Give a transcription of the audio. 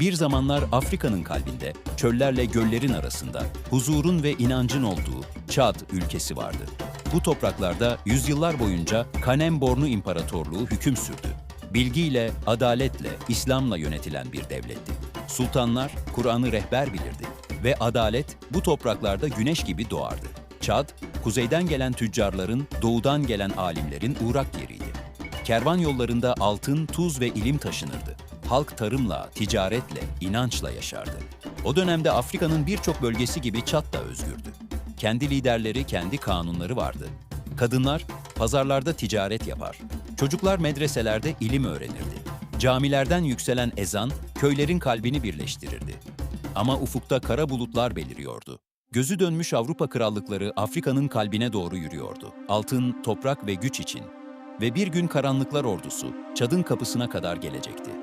Bir zamanlar Afrika'nın kalbinde, çöllerle göllerin arasında huzurun ve inancın olduğu Çad ülkesi vardı. Bu topraklarda yüzyıllar boyunca Kanem-Bornu İmparatorluğu hüküm sürdü. Bilgiyle, adaletle, İslam'la yönetilen bir devletti. Sultanlar Kur'an'ı rehber bilirdi ve adalet bu topraklarda güneş gibi doğardı. Çad, kuzeyden gelen tüccarların, doğudan gelen alimlerin uğrak yeriydi. Kervan yollarında altın, tuz ve ilim taşınırdı. Halk tarımla, ticaretle, inançla yaşardı. O dönemde Afrika'nın birçok bölgesi gibi Çat da özgürdü. Kendi liderleri, kendi kanunları vardı. Kadınlar pazarlarda ticaret yapar. Çocuklar medreselerde ilim öğrenirdi. Camilerden yükselen ezan köylerin kalbini birleştirirdi. Ama ufukta kara bulutlar beliriyordu. Gözü dönmüş Avrupa krallıkları Afrika'nın kalbine doğru yürüyordu. Altın, toprak ve güç için. Ve bir gün karanlıklar ordusu Çad'ın kapısına kadar gelecekti.